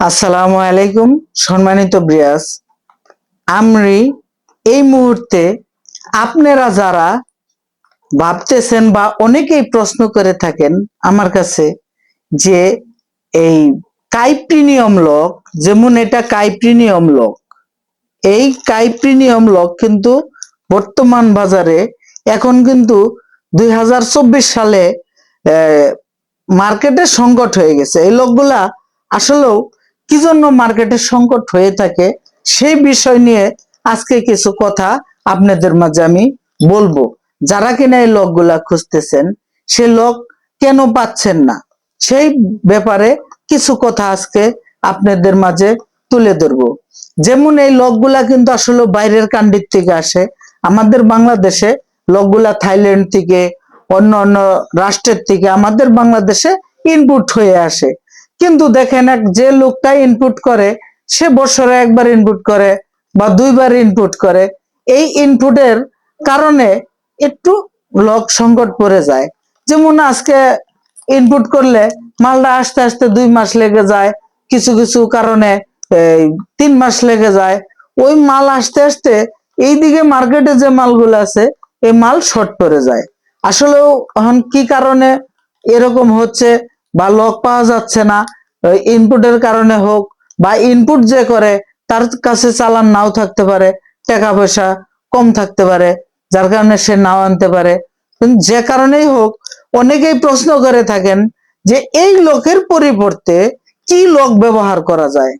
আসসালামু আলাইকুম, সম্মানিত ব্রিয়াস আমি এই মুহূর্তে আপনারা যারা ভাবতেছেন বা অনেকেই প্রশ্ন করে থাকেন আমার কাছে যে এই কাইপ্রিনিয়ম লক, যেমন এটা কাইপ্রিনিয়ম লক, এই কাইপ্রিনিয়ম লক কিন্তু বর্তমান বাজারে এখন কিন্তু দুই হাজার চব্বিশ সালে মার্কেটে সংকট হয়ে গেছে। এই লোকগুলা আসলেও কি জন্য মার্কেটে সংকট হয়ে থাকে সেই বিষয় নিয়ে আজকে কিছু কথা আপনাদের মাঝে আমি বলব। যারা কিনা এই লোকগুলা খুঁজতেছেন, সে লোক কেন পাচ্ছেন না? সেই ব্যাপারে কিছু কথা আজকে আপনাদের মাঝে তুলে ধরবো। যেমন এই লোকগুলা কিন্তু আসলে বাইরের কান্ডির থেকে আসে। আমাদের বাংলাদেশে লোকগুলা থাইল্যান্ড থেকে অন্য অন্য রাষ্ট্রের থেকে আমাদের বাংলাদেশে ইনপুট হয়ে আসে। কিন্তু দেখেন এক যে লোকটা ইনপুট করে সে বছরে একবার ইনপুট করে বা দুইবার ইনপুট করে। এই ইনপুটের কারণে একটু লক সংকট পড়ে যায়। যেমন আজকে ইনপুট করলে মালটা আসতে আসতে দুই মাস লেগে যায় কিছু কিছু কারণে এই, তিন মাস লেগে যায়। ওই মাল আস্তে আস্তে আসতে এইদিকে মার্কেটে যে মালগুলো আছে এই মাল শর্ট পড়ে যায়। আসলেও এখন কি কারণে এরকম হচ্ছে বা লক পাওয়া যাচ্ছে না? ইনপুটের কারণে হোক বা ইনপুট যে করে, তার কাছে চালান নাও থাকতে পারে, টাকা পয়সা কম থাকতে পারে, যার কারণে সে নাও আনতে পারে। যে কারণেই হোক, অনেকেই প্রশ্ন করে থাকেন যে এই লোকের পরিবর্তে কি লোক ব্যবহার করা যায়?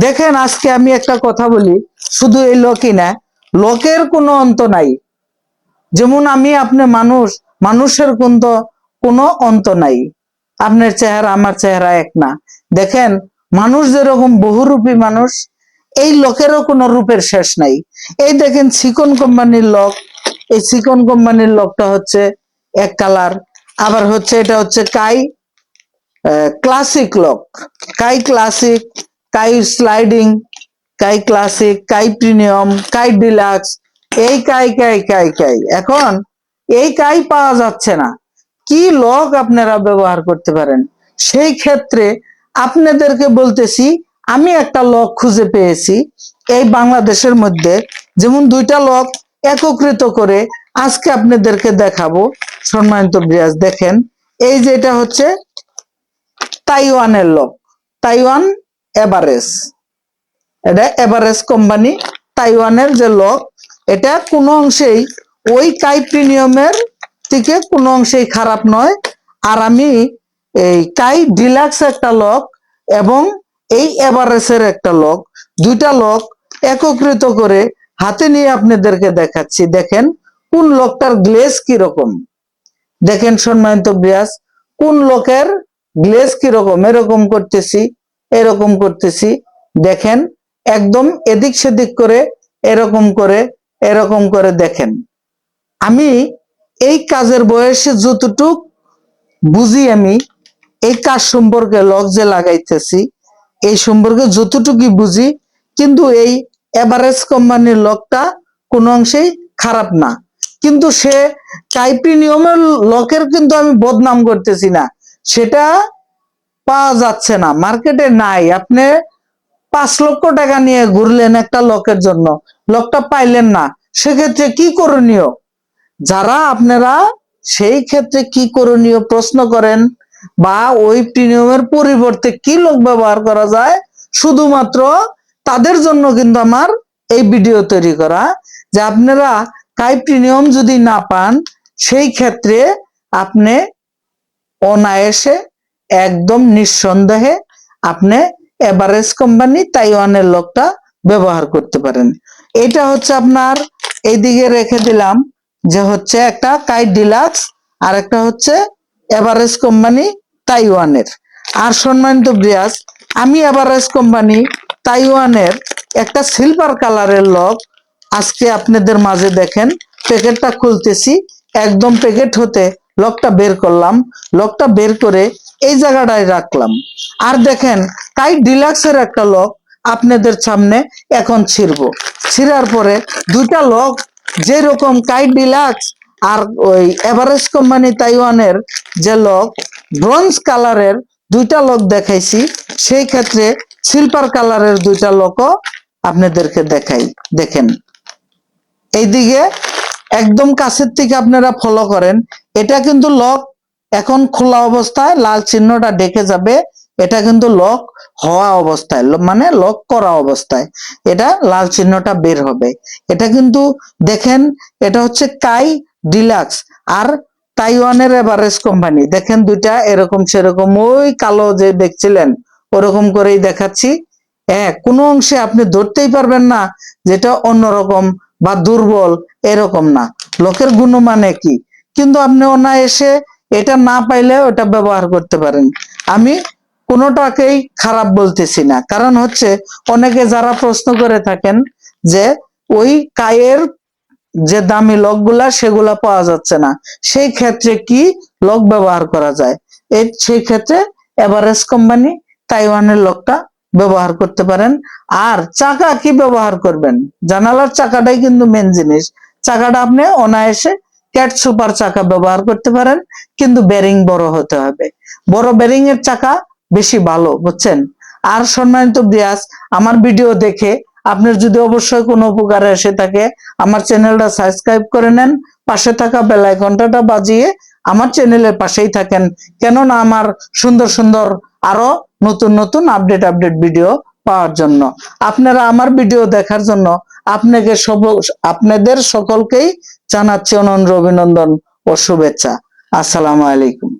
দেখেন, আজকে আমি একটা কথা বলি, শুধু এই লোকই না লোকের কোনো অন্ত নাই। যেমন আমি আপনি মানুষ, মানুষের কিন্তু কোনো অন্ত নাই। আপনার চেহারা, আমার চেহারা এক না। দেখেন, মানুষ যেরকম বহুরূপী মানুষ, এই লোকেরও কোনো রূপের শেষ নাই। এই দেখেন, চিকন কোম্পানির লোক, এই চিকন কোম্পানির লোকটা হচ্ছে এক কালার, আবার হচ্ছে এটা হচ্ছে Kai classic lock. Kai classic, Kai sliding, Kai classic, Kai premium, Kai deluxe, এই কাই কাই কাই কাই। এখন এই কাই পাওয়া যাচ্ছে না। কি লক আপনারা ব্যবহার করতে পারেন? সেই ক্ষেত্রে আপনাদেরকে বলতেছি, আমি একটা লক খুঁজে পেয়েছি এই বাংলাদেশের মধ্যে। যেমন দুইটা লক একত্রিত করে আজকে আপনাদেরকে দেখাবো। সম্মানিত ব্রিয়াজ দেখেন, এই যে এটা হচ্ছে তাইওয়ানের লক। তাইওয়ান এভারেস এটা এভারেজ কোম্পানি, তাইওয়ানের যে লক, এটা কোনো অংশেই ওই কাই প্রিমিয়ামের থেকে কোনো অংশেই খারাপ নয়। আর আমি এই কাই ডিলাক্স একটা লক এবং এই এভারেসের একটা লক দুইটা লক একত্রিত করে হাতে নিয়ে আপনাদেরকে দেখাচ্ছি। দেখেন, কোন লকটার গ্লেজ কীরকম? দেখেন সম্মানিত ব্রিয়াস কোন লোকের গ্লেজ কীরকম? এরকম করতেছি এরকম করতেছি। দেখেন, একদম এদিক সেদিক করে এরকম করে এরকম করে দেখেন। আমি এই কাজের বয়সে যতটুক বুঝি আমি এই কাজ সম্পর্কে যে লাগাইতেছি। এই সম্পর্কে যতটুকুই বুঝি, কিন্তু এই এভারেজ কোম্পানির লকটা কোনো অংশেই খারাপ না। কিন্তু সে টাইপিনিয়মের লকের কিন্তু আমি বদনাম করতেছি না। সেটা পাওয়া যাচ্ছে না মার্কেটে নাই। আপনি পাঁচ লক্ষ টাকা নিয়ে ঘুরলেন একটা লকের জন্য, লকটা পাইলেন না, সেক্ষেত্রে কি করণীয়? যারা আপনারা সেই ক্ষেত্রে কি করণীয় প্রশ্ন করেন বা ওই প্রিমিয়ামের পরিবর্তে কি লোক ব্যবহার করা যায়? শুধুমাত্র তাদের জন্য কিন্তু আমার এই ভিডিও তৈরি করা। যে আপনারা কাই প্রিমিয়াম যদি না পান, সেই ক্ষেত্রে আপনি অনায়াসে একদম নিঃসন্দেহে আপনি এভারেজ কোম্পানি তাইওয়ানের লোকটা ব্যবহার করতে পারেন। এটা হচ্ছে আপনার এইদিকে রেখে দিলাম যে হচ্ছে একটা কাই ডিলাক্স আর একটা হচ্ছে এভারেজ কোম্পানি তাইওয়ানের আর সম্মানিত ব্রিয়াস আমি এভারেজ কোম্পানি তাইওয়ানের একটা সিলভার কালারের লক আজকে আপনাদের মাঝে দেখেন। প্যাকেটটা খুলতেছি, একদম প্যাকেট হতে লকটা বের করলাম। লকটা বের করে এই জায়গাটায় রাখলাম। আর দেখেন কাই ডিলাক্সের একটা লক আপনাদের সামনে এখন ছিড়বো। ছিঁড়ার পরে দুইটা লক যেরকম কাই ডিলাক্স আর ওই এভারেজ কোম্পানি তাইওয়ানের যে লক ব্রোঞ্জ কালারের দুইটা লক দেখাইছি, সেই ক্ষেত্রে সিলভার কালারের দুইটা লোকও আপনাদেরকে দেখাই, দেখেন। এইদিকে একদম কাছের থেকে আপনারা ফলো করেন। এটা কিন্তু লক এখন খোলা অবস্থায়, লাল চিহ্নটা ডেকে যাবে। এটা কিন্তু লক হওয়া অবস্থায় মানে লক করা অবস্থায়। এটা লাল চিহ্নটা বের হবে। এটা কিন্তু দেখেন, এটা হচ্ছে কাই ডিলাক্স। আর তাইওয়ানের এভারেস্ট কোম্পানি, দেখেন দুইটা এরকম সেরকম, ওই কালো যে দেখছিলেন, ওরকম করেই দেখাচ্ছি। হ্যাঁ কোনো অংশে আপনি ধরতেই পারবেন না যেটা অন্যরকম বা দুর্বল, এরকম না। লোকের গুণমানে কি কিন্তু আপনি অনায়াসে এটা না পাইলে ওটা ব্যবহার করতে পারেন। আমি কোনোটাকেই খারাপ বলতেছি না। কারণ হচ্ছে, অনেকে যারা প্রশ্ন করে থাকেন যে ওই কায়ের যে দামি লকগুলা সেগুলা পাওয়া যাচ্ছে না। সেই ক্ষেত্রে কি লক ব্যবহার করা যায়? এই সেই ক্ষেত্রে এভারেস্ট কোম্পানি তাইওয়ানের লকটা ব্যবহার করতে পারেন। আর চাকা কি ব্যবহার করবেন? জানালার চাকাটাই কিন্তু মেন জিনিস। চাকাটা আপনি অনায়াসে ক্যাট সুপার চাকা ব্যবহার করতে পারেন, কিন্তু বেরিং বড় হতে হবে। বড় বেরিং এর চাকা বেশি ভালো, বুঝছেন? আর সম্মানিত ব্রিয়াস আমার ভিডিও দেখে আপনার যদি অবশ্যই কোনো উপকারে এসে থাকে, আমার চ্যানেলটা সাবস্ক্রাইব করে নেন, পাশে থাকা বেল আইকনটা বাজিয়ে আমার চ্যানেলের পাশেই থাকেন। কেননা আমার সুন্দর সুন্দর আরও নতুন নতুন আপডেট আপডেট ভিডিও পাওয়ার জন্য। আপনারা আমার ভিডিও দেখার জন্য আপনাকে সব, আপনাদের সকলকেই জানাচ্ছি অনন্য অভিনন্দন ও শুভেচ্ছা। আসসালামু আলাইকুম।